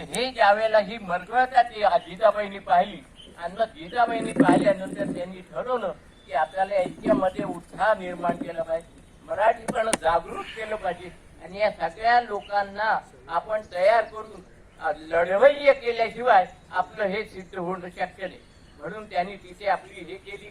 हे ज्या वेळेला ही मरगळता ती जिजाबाईंनी पाहिली आणि मग जिजाबाईंनी पाहिल्यानंतर त्यांनी ठरवलं की आपल्याला यांच्यामध्ये उत्साह निर्माण केला पाहिजे. मराठीपण जागृत केलं पाहिजे. आणि या सगळ्या लोकांना आपण तयार करून अ, लढवय्य केल्याशिवाय आपलं हे सिद्ध होणं शक्य नाही. म्हणून त्यांनी तिथे आपली हे केली.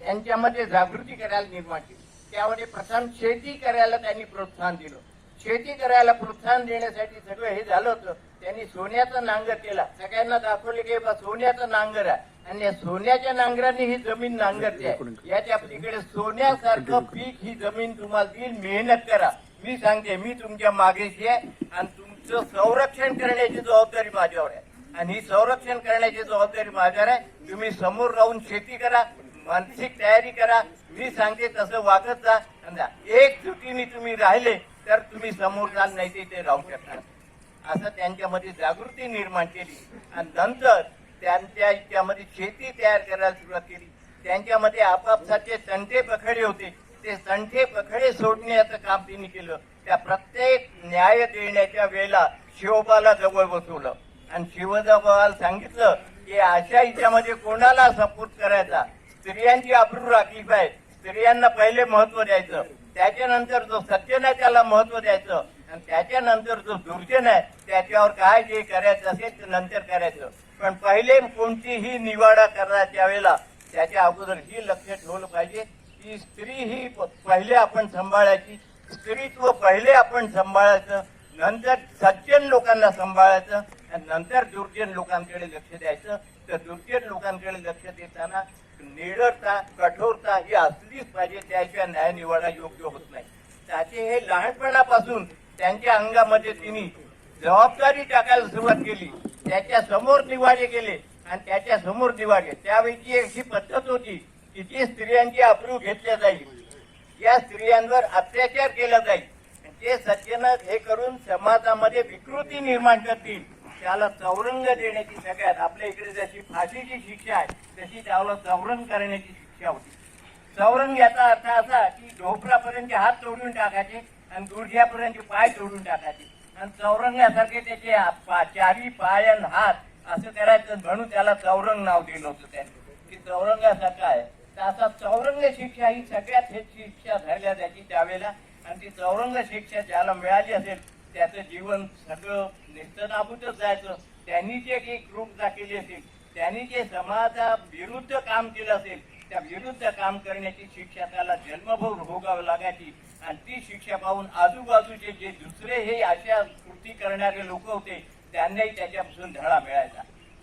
त्यांच्यामध्ये जागृती करायला निर्माण केली. त्यामध्ये प्रथम शेती करायला त्यांनी प्रोत्साहन दिलं. शेती करायला प्रोत्साहन देण्यासाठी सगळं हे झालं होतं. त्यांनी सोन्याचा नांगर केला. सगळ्यांना दाखवले की बा सोन्याचा नांगर आहे. आणि या सोन्याच्या नांगराने ही जमीन नांगरते आहे. याच्या पलीकडे सोन्यासारखं पीक ही जमीन तुम्हाला देईल. मेहनत करा. मी सांगते मी तुमच्या मागेशी आहे आणि तुमचं संरक्षण करण्याची जबाबदारी माझ्यावर आहे. आणि ही संरक्षण करण्याची जबाबदारी माझ्यावर आहे. तुम्ही समोर राहून शेती करा मानसिक तयारी करा. मी सांगते तसं वागत जा. एक जुटीने तुम्ही राहिले तर तुम्ही समोर जाल नाही ते ते राहू शकणार. असं त्यांच्यामध्ये जागृती निर्माण केली. आणि नंतर त्यांच्या त्यामध्ये शेती तयार करायला सुरुवात केली. त्यांच्यामध्ये आपापसाचे संठे पखडे होते. ते संठे पखडे सोडण्याचं काम त्यांनी केलं. त्या प्रत्येक न्याय देण्याच्या वेळेला शिवबाला जवळ बसवलं. आणि शिवजाबाला सांगितलं की अशा हिच्यामध्ये कोणाला सपोर्ट करायचा? स्त्रियांची अप्रू राखली पाहिजे. स्त्रियांना पहिले महत्त्व द्यायचं. त्याच्यानंतर जो सज्जन आहे त्याला महत्त्व द्यायचं. आणि त्याच्यानंतर जो दुर्जन आहे त्याच्यावर काय जे करायचं असेल ते नंतर करायचं. पण पहिले कोणतीही निवाडा करण्याच्या वेळेला त्याच्या अगोदर ही लक्ष ठेवलं पाहिजे की स्त्री ही पहिले आपण सांभाळायची. स्त्रीत्व पहिले आपण सांभाळायचं. नंतर सज्जन लोकांना सांभाळायचं. आणि नंतर दुर्जन लोकांकडे लक्ष द्यायचं. तर दुर्जन लोकांकडे लक्ष देताना निडरता कठोरता ही असलीच पाहिजे त्याशिवाय न्याय निवाडा योग्य होत नाही. त्याचे हे लहानपणापासून त्यांच्या अंगामध्ये तिने जबाबदारी टाकायला सुरुवात केली. त्याच्यासमोर निवाडे गेले आणि त्याच्यासमोर निवाडे त्यावेळी अशी पद्धत होती की जी स्त्रियांची अप्रूव घेतल्या जाईल. या स्त्रियांवर अत्याचार केला जाईल. ते सज्जन हे करून समाजामध्ये विकृती निर्माण करतील. त्याला चौरंग देण्याची सगळ्यात आपल्या इकडे जशी फाशीची शिक्षा आहे तशी त्याला चौरंग करण्याची शिक्षा होती. चौरंग याचा अर्थ असा की ढोपरापर्यंत हात तोडून टाकायचे आणि गुडघ्यापर्यंत पाय तोडून टाकायचे. आणि चौरंगासारखे त्याचे चारी पाय आणि हात असं करायचं म्हणून त्याला चौरंग नाव दिलं होतं त्यांनी. की चौरंगासारखं आहे. तर असा चौरंग शिक्षा ही सगळ्यात हे शिक्षा झाल्या त्याची त्यावेळेला. आणि ती चौरंग शिक्षा ज्याला मिळाली असेल त्याचं जीवन सगळं निस्तनाभूतच जायचं. त्यांनी जे काही क्रूरता दाखवली असेल त्यांनी जे समाजा विरुद्ध काम केलं असेल त्या विरुद्ध काम करण्याची शिक्षा त्याला जन्मभर भोगावं लागायची. आणि ती शिक्षा पाहून आजूबाजूचे जे दुसरे हे अशा कृती करणारे लोक होते त्यांनाही त्याच्यापासून धडा मिळायचा.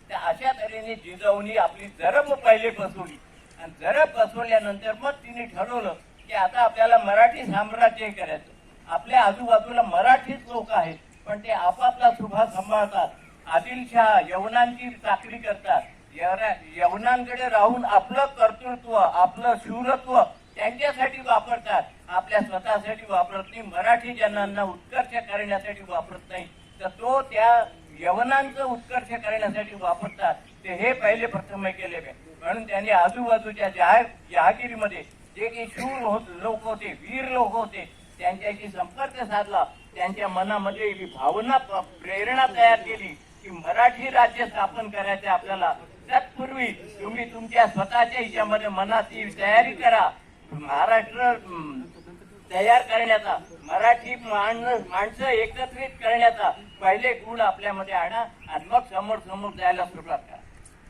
त्या अशा तऱ्हेने जिजाऊनी आपली जरब पहिले बसवली आणि जरब पसरल्यानंतर मग तिने ठरवलं की आता आपल्याला मराठी साम्राज्य करायचं. आपल्या आजूबाजूला मराठीच लोक आहेत पण ते आपापला सुभा सांभाळतात. आदिलशहा यवनांची चाकरी करतात. यवना- यवनांकडे राहून आपलं कर्तृत्व आपलं शूरत्व त्यांच्यासाठी वापरतात. आपल्या स्वतःसाठी वापरत नाही मराठी जनांना उत्कर्ष करण्यासाठी वापरत नाही. तर तो त्या यवनांचं उत्कर्ष करण्यासाठी वापरतात. ते हे पहिले प्रथम केले म्हणून त्यांनी आजूबाजूच्या जहागिरीमध्ये जे काही शूर लोक होते वीर लोक होते त्यांच्याशी संपर्क साधला. त्यांच्या मनामध्ये ही भावना प्रेरणा तयार केली की मराठी राज्य स्थापन करायचे आपल्याला. तत्पूर्वी तुम्ही तुमच्या स्वतःच्या हिच्यामध्ये मनाची तयारी करा. महाराष्ट्र तयार करण्याचा. मराठी माणसं एकत्रित करण्याचा. पहिले गुण आपल्यामध्ये आणा आणि मग समोर समोर जायला सुरुवात करा.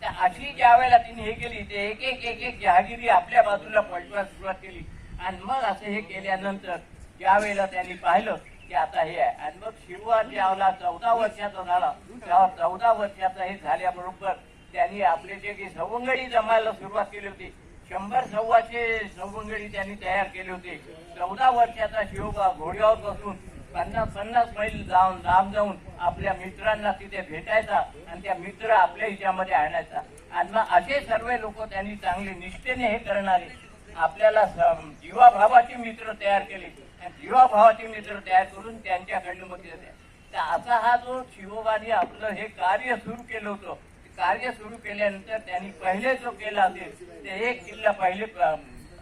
तर अशी ज्या वेळेला तिने हे केली ते एक एक एक एक जहागिरी आपल्या बाजूला पलटवायला सुरुवात केली. आणि मग असं हे केल्यानंतर ज्यावेळेला त्यांनी पाहिलं की आता हे आहे. आणि मग शिवबा ज्यावेळेला चौदा वर्षाचा झाला. तेव्हा चौदा वर्षाचा हे झाल्याबरोबर त्यांनी आपले जे काही सवंगडी जमायला सुरुवात केली होती शंभर सव्वाशे सवंगडी त्यांनी तयार केले होते. चौदा वर्षाचा शिवबा घोड्यावर बसून पन्नास पन्नास मैल जाऊन लांब जाऊन आपल्या मित्रांना तिथे भेटायचा आणि त्या मित्र आपल्या हिच्यामध्ये आणायचा. आणि मग असे सर्व लोक त्यांनी चांगले निष्ठेने हे करणारे आपल्याला जीवाभावाचे मित्र तयार केले. जीवाभावाचे मित्र तयार करून त्यांच्याकडनं मग तर असा हा जो शिवबाने आपलं हे कार्य सुरू केलं होतं कार्य सुरू केल्यानंतर त्यांनी पहिले जो केला असेल ते एक किल्ला पहिले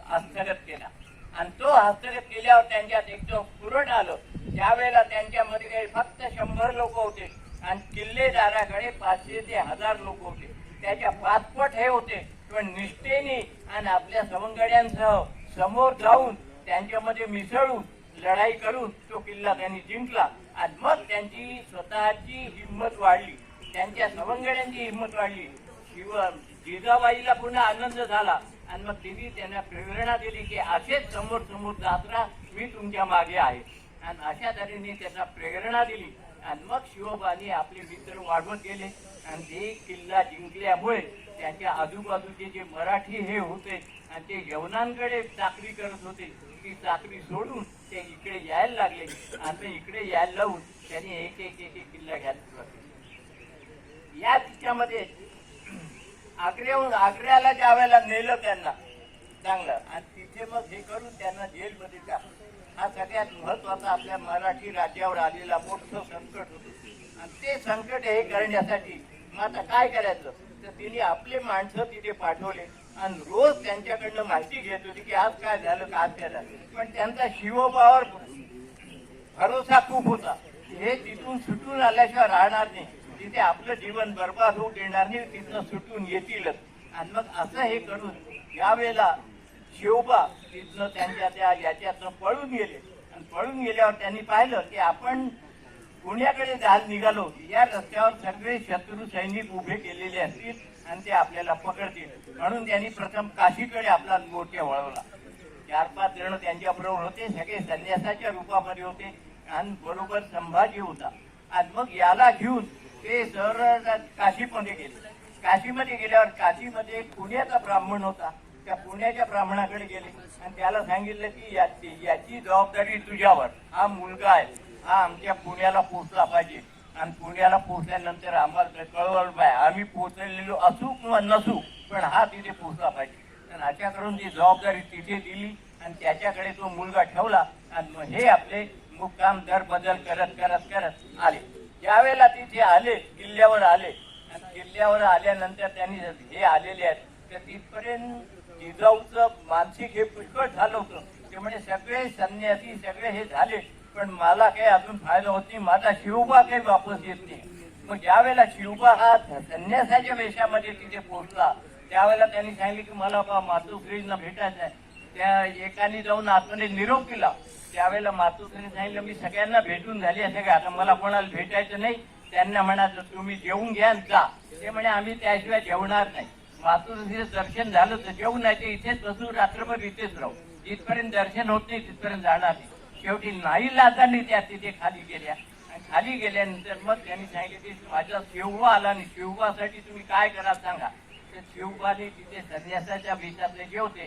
हस्तगत केला. आणि तो हस्तगत केल्यावर त्यांच्यात एक जो स्फुरण आलं त्यावेळेला त्यांच्यामध्ये काही फक्त शंभर लोक होते आणि किल्लेदाराकडे पाचशे ते हजार लोक होते. त्याच्या पाचपट हे होते. पण निष्ठेने आणि आपल्या सवंगड्यांसह समोर जाऊन त्यांच्यामध्ये मिसळून लढाई करून तो किल्ला त्यांनी जिंकला आणि मग त्यांची स्वतःची हिंमत वाढली. त्यांच्या सवंगड्यांची हिंमत वाढली. शिव जिजाबाईला पुन्हा आनंद झाला आणि मग तिने त्यांना प्रेरणा दिली की असेच समोर समोर जात राहा मी तुमच्या मागे आहे. आणि अशा तऱ्हेने त्यांना प्रेरणा दिली. आणि मग शिवबाने आपले मित्र वाढवत गेले. आणि ते किल्ला जिंकल्यामुळे त्यांच्या आजूबाजूचे जे मराठी हे होते आणि ते यवनांकडे चाकरी करत होते ती चाकरी सोडून ते इकडे यायला लागले. आणि इकडे यायला लावून त्यांनी एक एक एक एक किल्ला घ्यायला सुरुवात केली. या तिच्यामध्ये आग्र्याहून आग्र्याला ज्या वेळेला नेलं त्यांना चांगलं. आणि तिथे मग हे करून त्यांना जेलमध्ये टाकलं. हा सगळ्यात महत्त्वाचा आपल्या मराठी राज्यावर आलेला मोठं संकट होतं. आणि ते संकट हे करण्यासाठी मग आता काय करायचं? तर तिने आपले माणसं तिथे पाठवले. आणि रोज त्यांच्याकडनं माहिती घेत होती की आज काय झालं का आज काय झालं. पण त्यांचा शिवबावर भरोसा खूप होता. हे तिथून सुटून आल्याशिवाय राहणार नाही. तिथे आपलं जीवन बर्बाद होऊ देणार नाही तिथं सुटून येतीलच. आणि मग असं हे करून यावेळेला शिवबा तिथनं त्यांच्या त्या याच्यातनं पळून गेले. आणि पळून गेल्यावर त्यांनी पाहिलं की आपण पुण्याकडे जाल निघालो. या रस्त्यावर सगळे शत्रू सैनिक उभे केलेले असतील आणि ते आपल्याला पकडतील. म्हणून त्यांनी प्रथम काशीकडे आपला मोठ्या वळवला. चार पाच जण त्यांच्याबरोबर होते. सगळे संन्यासाच्या रूपामध्ये होते आणि बरोबर संभाजी होता. आणि मग याला घेऊन ते सर काशीमध्ये गेले. काशीमध्ये गेल्यावर काशीमध्ये पुण्याचा ब्राह्मण होता. त्या पुण्याच्या ब्राह्मणाकडे गेले. आणि त्याला सांगितलं की याची याची जबाबदारी तुझ्यावर. हा मुलगा आहे. हा आमच्या पुण्याला पोचला पाहिजे. आणि पुण्याला पोचल्यानंतर आम्हाला कळवलं पाहिजे आम्ही पोचलेलो असू किंवा नसू पण हा तिथे पोचला पाहिजे. आणि अशा करून ती जबाबदारी तिथे दिली आणि त्याच्याकडे तो मुलगा ठेवला आणि हे आपले मुक्काम दर बदल करत करत करत आले. ज्यावेळेला तिथे आले किल्ल्यावर आले आणि किल्ल्यावर आल्यानंतर त्यांनी हे आलेले आहेत तर तिथपर्यंत जिजाऊचं मानसिक हे पुष्कळ झालं होतं. ते म्हणजे सगळे संन्यासी सगळे हे झाले. पण मला काही अजून फायदा होत नाही. माझा शिवबा काही वापस येत नाही. मग ज्यावेळेला शिवबा हा संन्यासाच्या वेशामध्ये तिथे पोहोचला त्यावेळेला त्यांनी सांगितले की मला बा मातोश्रींना भेटायचं आहे. त्या एकाने जाऊन आतमध्ये निरोप केला त्यावेळेला मातोश्रीने सांगितलं मी सगळ्यांना भेटून झाली असे का आता मला कोणाला भेटायचं नाही. त्यांना म्हणायचं तुम्ही जेवून घ्या जा. ते म्हणे आम्ही त्याशिवाय जेवणार नाही. मातोश्रीचं दर्शन झालं तर जेवून नाही ते इथेच बसून रात्रभर इथेच राहू. जिथपर्यंत दर्शन होत नाही तिथपर्यंत जाणार नाही. शेवटी नाही लाजांनी त्या तिथे खाली गेल्या. आणि खाली गेल्यानंतर मग त्यांनी सांगितले की माझा शिवबा आला आणि शिवबासाठी तुम्ही काय करा सांगा. तर शिवबाने तिथे संन्यासाच्या वेशातले जे होते